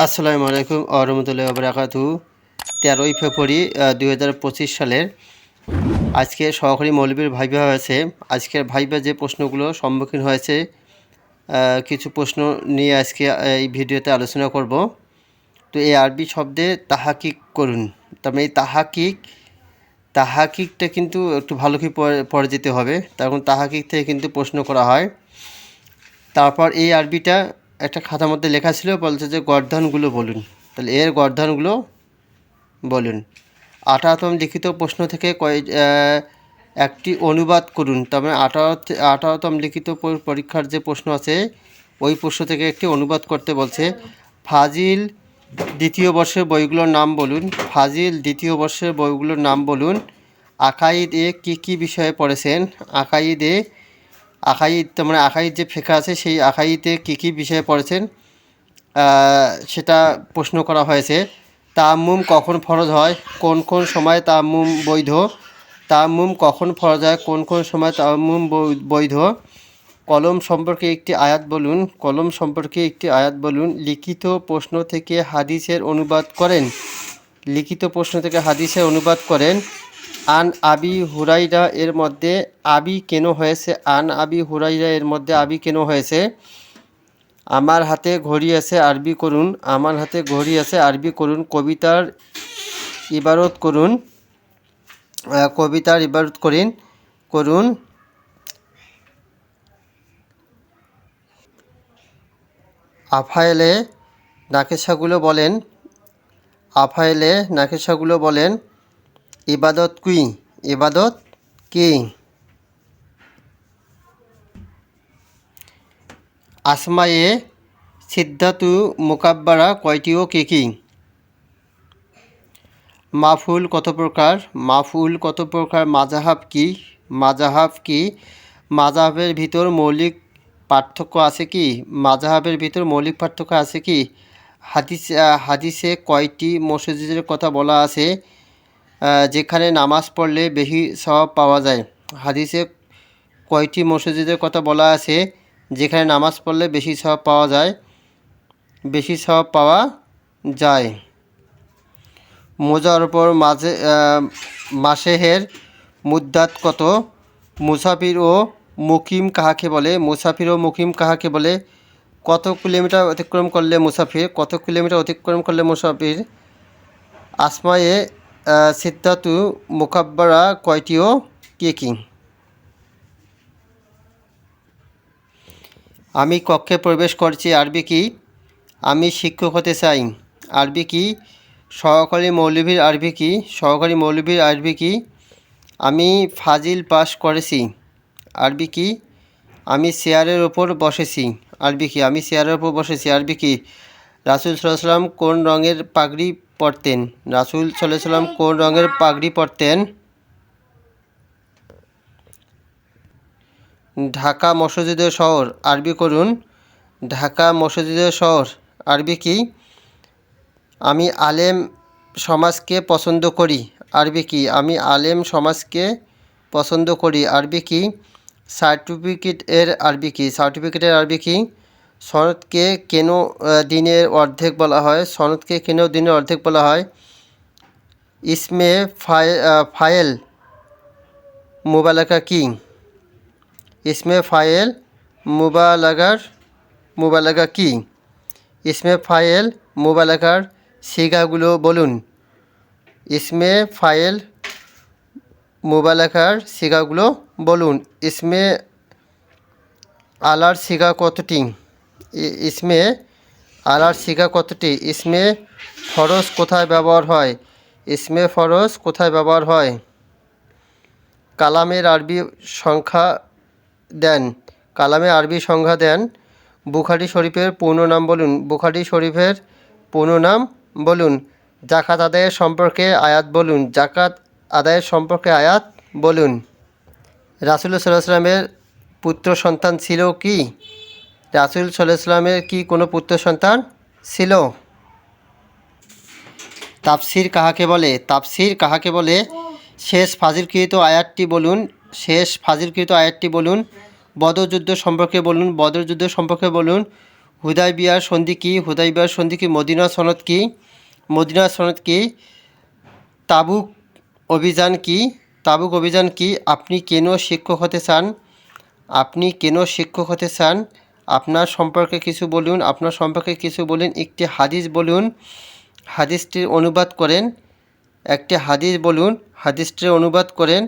আসসালামু আলাইকুম আহমতুল্লাহ বরাকাতু তেরোই ফেব্রুয়ারি দুই হাজার পঁচিশ সালের আজকে সহকারী মৌলবীর ভাইবা হয়েছে। আজকের ভাইবা যে প্রশ্নগুলো সম্মুখীন হয়েছে কিছু প্রশ্ন নিয়ে আজকে এই ভিডিওতে আলোচনা করব। তো এই আরবি শব্দে তাহাকিক করুন। তার মানে এই তাহাকিক, তাহাকিকটা কিন্তু একটু ভালো করে পড়ে- যেতে হবে। তখন তাহাকিক থেকে কিন্তু প্রশ্ন করা হয়। তারপর এই আরবিটা একটা খাতার মধ্যে লেখা ছিল, বলছে যে গর্ধনগুলো বলুন। তাহলে এর গর্ধনগুলো বলুন। আঠারোতম লিখিত প্রশ্ন থেকে কয় একটি অনুবাদ করুন। তার মানে আঠারো আঠারোতম লিখিত পরীক্ষার যে প্রশ্ন আছে, ওই প্রশ্ন থেকে একটি অনুবাদ করতে বলছে, ফাজিল দ্বিতীয় বর্ষের বইগুলোর নাম বলুন। ফাজিল দ্বিতীয় বর্ষের বইগুলোর নাম বলুন। আকাইদ এ কী কী বিষয়ে পড়েছেন? আকাইদ আখাইদ তার মানে আখাইদ যে ফেকা আছে, সেই আখাইতে কী কী বিষয়ে পড়েছেন? সেটা প্রশ্ন করা হয়েছে। তাম্মুম কখন ফরজ হয়? কোন কোন সময় তাম্মুম বৈধ? তাম্মুম কখন ফরজ হয়? কোন কোন সময় তাম্মুম বৈধ? কলম সম্পর্কে একটি আয়াত বলুন। কলম সম্পর্কে একটি আয়াত বলুন। লিখিত প্রশ্ন থেকে হাদিসের অনুবাদ করেন। লিখিত প্রশ্ন থেকে হাদিসের অনুবাদ করেন। আন আবি হুরাইরা এর মধ্যে আবি কেন হয়েছে? আন আবি হুরাইরা এর মধ্যে আবি কেন হয়েছে? আমার হাতে ঘড়ি আছে, আরবি করুন। আমার হাতে ঘড়ি আছে, আরবি করুন। কবিতার ইবারত করুন। কবিতার ইবারত করিন, করুন। আফায়েলে নাকেশাগুলো বলেন। আফায়েলে নাকেশাগুলো বলেন। ইবাদত কুই ইবাদত কি? আসমায়ে সিদ্ধাতু মোকাব্বারা কয়টি ও কে কি? মাফুল কত প্রকার? মাফুল কত প্রকার? মাজাহাব কি? মাজাহাব কি? মাজাহাবের ভিতর মৌলিক পার্থক্য আছে কি? মাজাহাবের ভিতর মৌলিক পার্থক্য আছে কি? হাদিস হাদিসে কয়টি মসজিদের কথা বলা আছে? যেখানে নামাজ পড়লে বেশি স্বভাব পাওয়া যায়। হাদিসে কয়টি মসজিদের কথা বলা আছে, যেখানে নামাজ পড়লে বেশি স্বভাব পাওয়া যায়? বেশি স্বভাব পাওয়া যায়। মোজার উপর মাঝে মাসেহের মুদ্দাত কত? মুসাফির ও মুকিম কাহাকে বলে? মুসাফির ও মুকিম কাহাকে বলে? কত কিলোমিটার অতিক্রম করলে মুসাফির? কত কিলোমিটার অতিক্রম করলে মুসাফির? আসমায়ে সিদ্ধাতু মুকাব্বারা কয়টি ও কে কী? আমি কক্ষে প্রবেশ করছি, আরবি কি? আমি শিক্ষক হতে চাই, আরবি কি? সহকারী মৌলভীর আরবি কি? সহকারী মৌলভীর আরবি কি? আমি ফাজিল পাস করেছি, আরবি কি? আমি চেয়ারের ওপর বসেছি, আরবি কি? আমি চেয়ারের ওপর বসেছি, আরবি কি? রাসুল সাল্লাম কোন রঙের পাগড়ি পরতেন। রাসুল সাল্লাহ সাল্লাম কোন রঙের পাগড়ি পরতেন? ঢাকা মসজিদের শহর, আরবি করুন। ঢাকা মসজিদের শহর, আরবি কি? আমি আলেম সমাজকে পছন্দ করি, আরবি কি? আমি আলেম সমাজকে পছন্দ করি, আরবি কি? সার্টিফিকেট এর আরবি কি? সার্টিফিকেটের আরবি কি? সনদকে কেন দিনের অর্ধেক বলা হয়, সনদকে কেন দিনের অর্ধেক বলা হয়? ইসমে ফাইল মোবালাকা কি? ইসমে ফাইল মুবালাগার মুবালাগা কি? ইসমে ফাইল মুবালাগার সিগাগুলো বলুন। ইসমে ফাইল মুবালাগার সিগাগুলো বলুন। ইসমে আলার সিগা কতটি? ইসমে আলার সিগা কতটি? ইসমে ফরজ কোথায় ব্যবহার হয়? ইসমে ফরজ কোথায় ব্যবহার হয়? কালামের আরবি সংখ্যা দেন। কালামে আরবি সংখ্যা দেন। বুখারি শরীফের পূর্ণ নাম বলুন। বুখারি শরীফের পূর্ণ নাম বলুন। জাকাত আদায়ের সম্পর্কে আয়াত বলুন। জাকাত আদায়ের সম্পর্কে আয়াত বলুন। রাসুল সাল্লাহ সাল্লামের পুত্র সন্তান ছিল কি? রাসুল সাল্লামের কি কোনো পুত্র সন্তান ছিল? তাফসির কাহাকে বলে? তাফসির কাহাকে বলে? শেষ ফাজিলকৃত আয়াতটি বলুন, শেষ ফাজিলকৃত আয়াতটি বলুন, বদর যুদ্ধ সম্পর্কে বলুন, বদর যুদ্ধ সম্পর্কে বলুন হুদাই বিয়ার সন্ধি কী হুদাই বিয়ার সন্ধি কি, মদিনা সনদ কী, মদিনা সনদ কি, তাবুক অভিযান কি, তাবুক অভিযান কি, আপনি কেন শিক্ষক হতে চান, আপনি কেন শিক্ষক হতে চান আপনার সম্পর্কে কিছু বলুন, আপনার সম্পর্কে কিছু বলুন, একটি হাদিস বলুন। হাদিসটির অনুবাদ করেন, একটি হাদিস বলুন, হাদিসটির অনুবাদ করেন।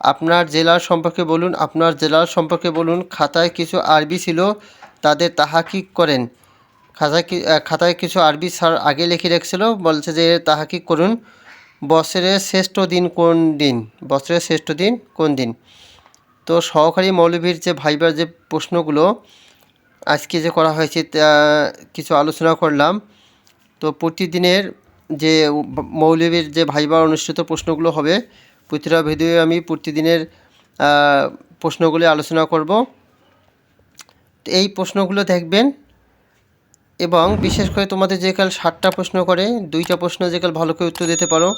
আপনার জেলার সম্পর্কে বলুন, আপনার জেলার সম্পর্কে বলুন, খাতায় কিছু আরবি ছিল, তাদের তাহাকিক করেন। খাতায় খাতায় কিছু আরবি স্যার আগে লিখে রেখেছিল, বলছে যে তাহাকিক করুন। বছরের শ্রেষ্ঠ দিন কোন দিন? বছরের শ্রেষ্ঠ দিন কোন দিন? তো সহকারী মৌলভীর যে ভাইবার যে প্রশ্নগুলো আজকে যে করা হয়েছে, তা কিছু আলোচনা করলাম। তো প্রতিদিনের যে মৌলবীর যে ভাইবার অনুষ্ঠিত প্রশ্নগুলো হবে, প্রতিটা ভিডিও আমি প্রতিদিনের প্রশ্নগুলি আলোচনা করব। এই প্রশ্নগুলো দেখবেন এবং বিশেষ করে তোমাদের যে কাল ষাটটা প্রশ্ন করে, দুইটা প্রশ্ন যে কাল ভালো করে উত্তর দিতে পারো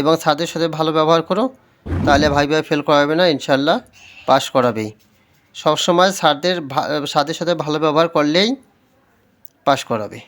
এবং স্যারদের সাথে ভালো ব্যবহার করো, তাহলে ভাই ভাই ফেল করাবে না, ইনশাল্লাহ পাস করাবেই। সবসময় স্যারদের সাথে সাথে ভালো ব্যবহার করলেই পাশ করাবে।